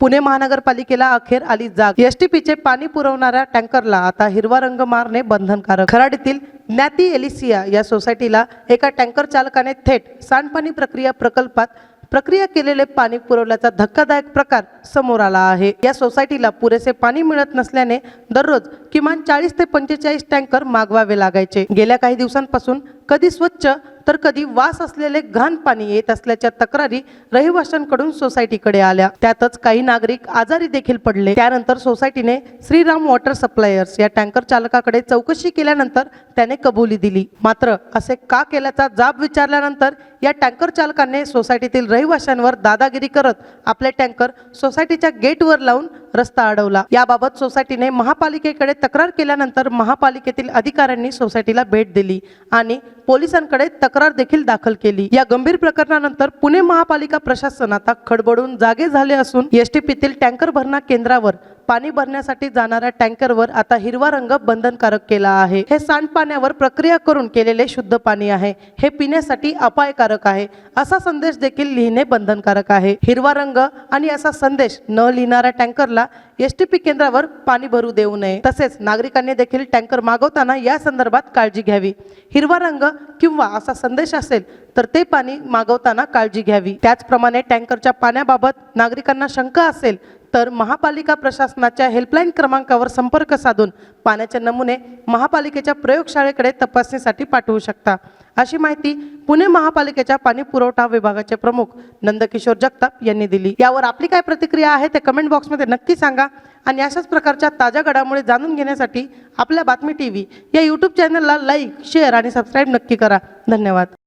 पुणे महानगरपालिकेला अखेर आली जाग. एसटीपीचे पाणी पुरवणाऱ्या टँकरला आता हिरवा रंग मारणे बंधनकारक. खराडीतील ज्ञाती एलिसिया या सोसायटीला एका टँकर चालकाने थेट सांडपाणी प्रक्रिया प्रकल्पात प्रक्रिया केलेले पाणी पुरवल्याचा धक्कादायक प्रकार समोर आला आहे. या सोसायटीला पुरेसे पाणी मिळत नसल्याने दररोज किमान चाळीस ते पंचेचाळीस टँकर मागवावे लागायचे. गेल्या काही दिवसांपासून कधी स्वच्छ तर कधी वास असलेले घाण पाणी येत असल्याच्या तक्रारी रहिवाशांकडून सोसायटीकडे आल्या. त्यातच काही नागरिक आजारी देखील पडले. त्यानंतर सोसायटीने श्रीराम वॉटर सप्लायर्स या टँकर चालकाकडे चौकशी केल्यानंतर त्याने कबुली दिली. मात्र असे का केल्याचा जाब विचारल्यानंतर या टँकर चालकाने सोसायटीतील रहिवाशांवर दादागिरी करत आपले टँकर सोसायटीच्या गेटवर लावून रस्ता अडवला. याबाबत सोसायटीने महापालिकेकडे तक्रार केल्यानंतर महापालिकेतील अधिकाऱ्यांनी सोसायटीला भेट दिली आणि पोलिसांकडे तक्रार देखील दाखल केली. या गंभीर प्रकरणानंतर पुणे महापालिका प्रशासन आता खडबडून जागे झाले असून एसटीपीतील टँकर भरणा केंद्रावर पाणी भरण्यासाठी जाणाऱ्या टँकरवर आता हिरवा रंग बंधनकारक केला आहे. हे सांडपाण्यावर प्रक्रिया करून केलेले शुद्ध पाणी आहे. हे पिण्यासाठी अपायकारक आहे. असा संदेश देखील लिहिणे बंधनकारक आहे. हिरवा रंग आणि असा संदेश न लिहिणाऱ्या टँकरला एसटीपी केंद्रावर पाणी भरू देऊ नये. तसेच नागरिकांनी देखील टँकर मागवताना या संदर्भात काळजी घ्यावी. हिरवा रंग किंवा असा संदेश असेल तर ते पाणी मागवताना काळजी घ्यावी. त्याचप्रमाणे टँकरच्या पाण्याबाबत नागरिकांना शंका असेल तर महापालिका प्रशासनाच्या हेल्पलाईन क्रमांकावर संपर्क साधून पाण्याचे नमुने महापालिकेच्या प्रयोगशाळेकडे तपासणीसाठी पाठवू शकता. अशी माहिती पुणे महापालिकेच्या पाणी पुरवठा विभागाचे प्रमुख नंदकिशोर जगताप यांनी दिली. यावर आपली काय प्रतिक्रिया आहे ते कमेंट बॉक्समध्ये नक्की सांगा आणि अशाच प्रकारच्या ताज्या घडामोडी जाणून घेण्यासाठी आपल्या बातमी टी व्ही या यूट्यूब चॅनलला लाईक शेअर आणि सबस्क्राईब नक्की करा. धन्यवाद.